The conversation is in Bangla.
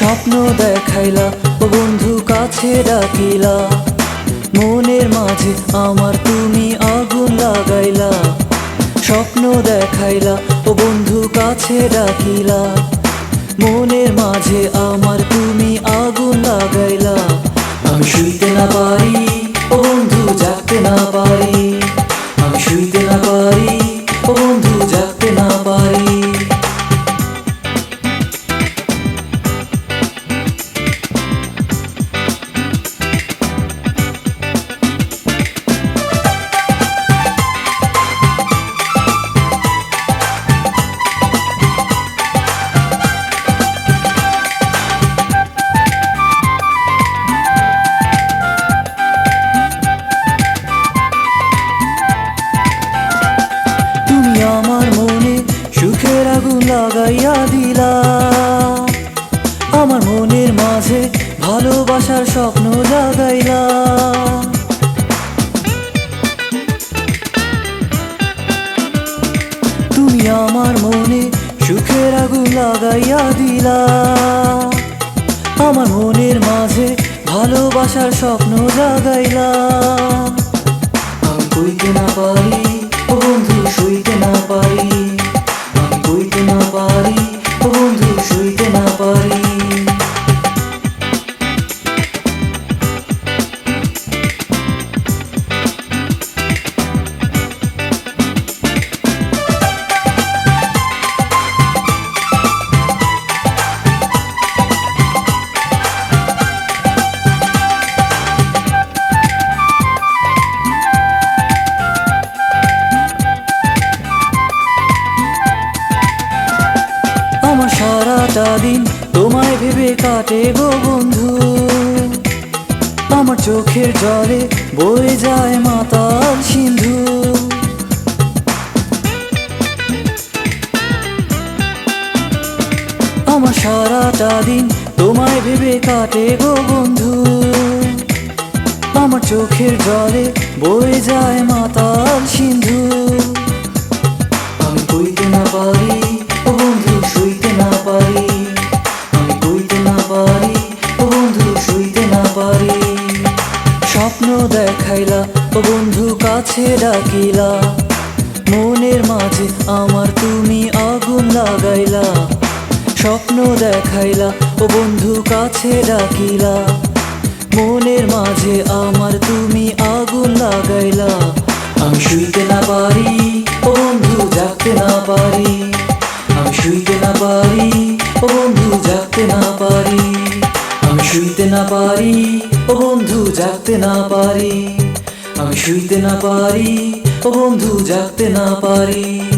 স্বপ্ন দেখাইলা, ও বন্ধু কাছে ডাকিলা। মনের মাঝে আমার তুমি আগুন লাগাইলা। স্বপ্ন দেখাইলা, ও বন্ধু কাছে ডাকিলা। মনের মাঝে আমার তুমি আগুন লাগাইলা। আমি শুইতে না পারি, ও বন্ধু জাগতে না পারি। আমি শুইতে না পারি, ও বন্ধু লাগাইয়া দিলা আমার মনের মাঝে ভালোবাসার স্বপ্ন জাগাইলা তুমি আমার মনে সুখের আগুন লাগাইয়া দিলা আমার মনের মাঝে ভালোবাসার স্বপ্ন জাগাইলা আমি কইতে না পারি বন্ধু, সইতে না পারি। সারাটা দিন তোমায় ভেবে কাটে গো বন্ধু। আমার চোখের জলে বয়ে যায় মাতাল সিন্ধু। আমার সারাটা দিন তোমায় ভেবে কাটে গো বন্ধু। আমার চোখের জলে বয়ে যায় মাতাল সিন্ধু। আমি কইতে না পারি স্বপ্ন দেখাইলা, ও বন্ধু কাছে ডাকিলা। মনের মাঝে আমার তুমি আগুন লাগাইলা। স্বপ্ন দেখাইলা, ও বন্ধু কাছে ডাকিলা। মনের মাঝে আমার তুমি আগুন লাগাইলা। আমি শুইতে না পারি, ও বন্ধু জাগতে না পারি। আমি শুইতে না পারি, ও বন্ধু জাগতে না পারি। আমি শুইতে না পারি ও বন্ধু জাগতে না পারি। আমি শুইতে না পারি। ও বন্ধু জাগতে না পারি।